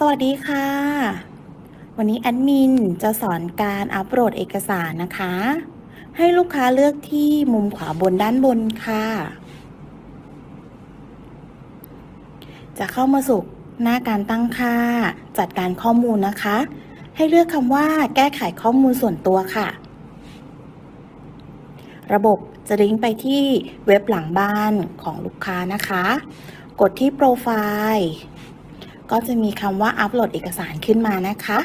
สวัสดีค่ะ วันนี้แอดมินจะสอนการอัปโหลดเอกสารนะคะ ให้ลูกค้าเลือกที่มุมขวาบนด้านบนค่ะ จะเข้ามาสู่หน้าการตั้งค่า จัดการข้อมูลนะคะ ให้เลือกคำว่าแก้ไขข้อมูลส่วนตัวค่ะ ระบบจะลิงก์ไปที่เว็บหลังบ้านของลูกค้านะคะ กดที่โปรไฟล์ ก็จะมีคำว่าอัปโหลดเอกสารขึ้นมานะคะ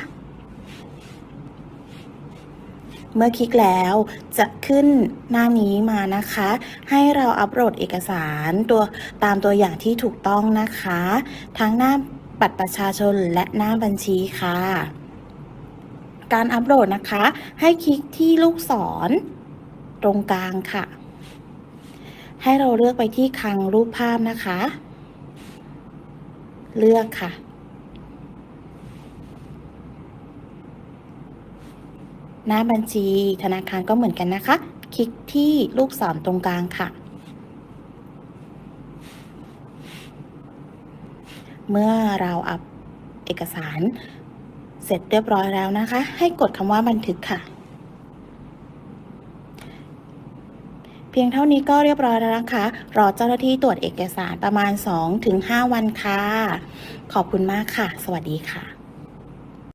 เมื่อคลิกแล้วจะขึ้นหน้านี้มานะคะ ให้เราอัปโหลดเอกสารตัวตามตัวอย่างที่ถูกต้องนะคะ ทั้งหน้าบัตรประชาชนและหน้าบัญชีค่ะ การอัปโหลดนะคะ ให้คลิกที่ลูกศรตรงกลางค่ะ ให้เราเลือกไปที่คลังรูปภาพนะคะ เลือกค่ะ หน้าบัญชีธนาคารก็เหมือนกันนะคะ คลิกที่ลูกศรตรงกลางค่ะ เมื่อเราอัปเอกสารเสร็จเรียบร้อยแล้วนะคะ ให้กดคำว่าบันทึกค่ะ เพียงเท่านี้ก็เรียบร้อยแล้วนะคะ รอเจ้าหน้าที่ตรวจเอกสารประมาณ 2-5 วันค่ะ ขอบคุณมากค่ะ สวัสดีค่ะ